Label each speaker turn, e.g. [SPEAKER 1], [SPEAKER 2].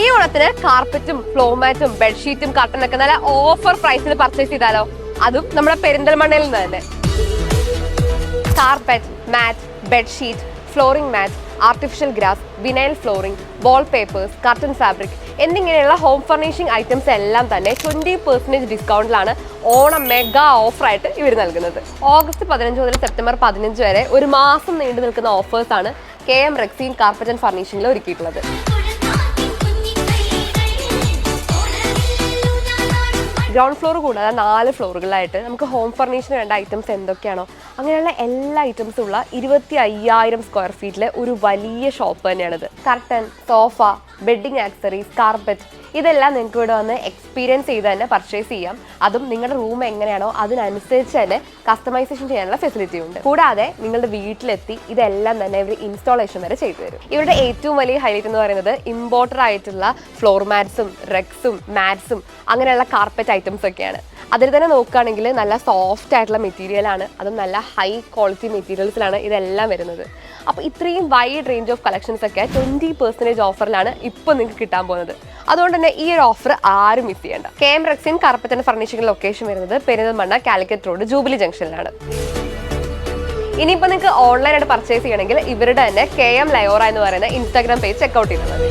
[SPEAKER 1] ഈ ഓണത്തിന് കാർപ്പറ്റും ഫ്ലോമാറ്റും ബെഡ്ഷീറ്റും കട്ടനൊക്കെ നല്ല ഓഫർ പ്രൈസിൽ പർച്ചേസ് ചെയ്താലോ? അതും നമ്മുടെ പെരിന്തൽമണ്ണയിൽ നിന്ന് തന്നെ. Carpet mat bedsheet flooring mat artificial grass vinyl flooring wall papers curtain fabric എന്നിങ്ങനെയുള്ള ഹോം ഫർണിഷിംഗ് ഐറ്റംസ് എല്ലാം തന്നെ ട്വന്റി പെർസെന്റേജ് ഡിസ്കൗണ്ടിലാണ് ഓണം മെഗാ ഓഫറായിട്ട് ഇവർ നൽകുന്നത്. ഓഗസ്റ്റ് പതിനഞ്ച് മുതൽ സെപ്റ്റംബർ പതിനഞ്ച് വരെ ഒരു മാസം നീണ്ടു നിൽക്കുന്ന ഓഫേഴ്സാണ് K M rexine carpet and ഫർണിഷിംഗിൽ ഒരുക്കിയിട്ടുള്ളത്. ഗ്രൗണ്ട് ഫ്ലോർ കൂടാതെ നാല് ഫ്ലോറുകളിലായിട്ട് നമുക്ക് ഹോം ഫർണിച്ചറിന് വേണ്ട ഐറ്റംസ് എന്തൊക്കെയാണോ അങ്ങനെയുള്ള എല്ലാ ഐറ്റംസും ഉള്ള ഇരുപത്തി അയ്യായിരം സ്ക്വയർ ഫീറ്റിലെ ഒരു വലിയ ഷോപ്പ് തന്നെയാണിത്. Curtain sofa bedding accessories carpet ഇതെല്ലാം നിങ്ങൾക്ക് ഇവിടെ വന്ന് എക്സ്പീരിയൻസ് ചെയ്ത് തന്നെ പർച്ചേസ് ചെയ്യാം. അതും നിങ്ങളുടെ റൂം എങ്ങനെയാണോ അതിനനുസരിച്ച് തന്നെ കസ്റ്റമൈസേഷൻ ചെയ്യാനുള്ള ഫെസിലിറ്റി ഉണ്ട്. കൂടാതെ നിങ്ങളുടെ വീട്ടിലെത്തി ഇതെല്ലാം തന്നെ ഇവർ ഇൻസ്റ്റാളേഷൻ വരെ ചെയ്തു തരും. ഇവരുടെ ഏറ്റവും വലിയ ഹൈലൈറ്റ് എന്ന് പറയുന്നത് ഇമ്പോർട്ടഡ് ആയിട്ടുള്ള ഫ്ലോർ മാറ്റ്സും റെക്സും മാറ്റ്സും അങ്ങനെയുള്ള കാർപ്പറ്റ് ഐറ്റംസ് ഒക്കെയാണ്. അതിൽ തന്നെ നോക്കുകയാണെങ്കിൽ നല്ല സോഫ്റ്റ് ആയിട്ടുള്ള മെറ്റീരിയലാണ് അതും നല്ല ഹൈ ക്വാളിറ്റി മെറ്റീരിയൽസിലാണ് ഇതെല്ലാം വരുന്നത്. അപ്പോൾ ഇത്രയും വൈഡ് റേഞ്ച് ഓഫ് കളക്ഷൻസ് ഒക്കെ ട്വന്റി പെർസെന്റേജ് ഓഫറിലാണ് ഇപ്പോൾ നിങ്ങൾക്ക് കിട്ടാൻ പോകുന്നത്. അതുകൊണ്ട് തന്നെ ഈ ഒരു ഓഫർ ആരും മിസ് ചെയ്യേണ്ട. റക്സിൻ റെക്സിൻ ഫർണിഷിംഗ് ലൊക്കേഷൻ വരുന്നത് പെരിന്തൽമണ്ണ കാലിക്കറ്റ് റോഡ് ജൂബിലി ജംഗ്ഷനിലാണ് ഇനിയിപ്പോൾ നിങ്ങൾക്ക് ഓൺലൈനായിട്ട് പർച്ചേസ് ചെയ്യണമെങ്കിൽ ഇവരുടെ തന്നെ കെ എം ലയോറ എന്ന് പറയുന്ന ഇൻസ്റ്റാഗ്രാം പേജ് ചെക്കൗട്ട് ചെയ്തത്